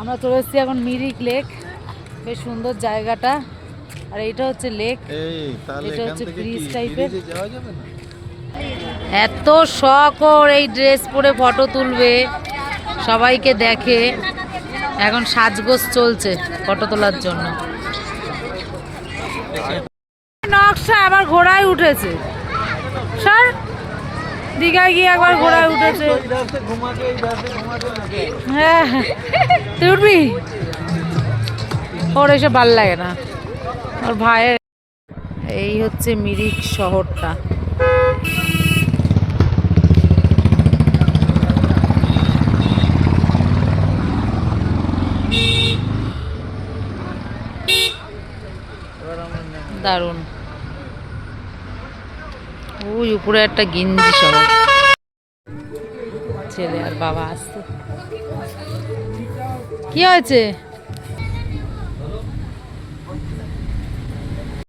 আমরা চলে এসেছি এখন মিরিক লেক। বেশ সুন্দর জায়গাটা। আর এটা হচ্ছে লেক। এটা হচ্ছে ব্রিজ টাইপের। এত শখ ওর এই ড্রেস পরে ফটো তুলবে। সবাইকে দেখে। এখন সাজগোজ চলছে ফটো তোলার জন্য। নকশা আবার ঘোড়ায় উঠেছে। স্যার দীঘায় গিয়ে একবার ঘোড়ায় উঠেছে হ্যাঁ তুই উঠবি ওর এসে ভালো লাগে না ওর ভাইয়ের এই হচ্ছে মিরিক শহরটা দারুণ ওই উপরে একটা গিঞ্জি শহর ছেলে আর বাবা আসতে কি হয়েছে?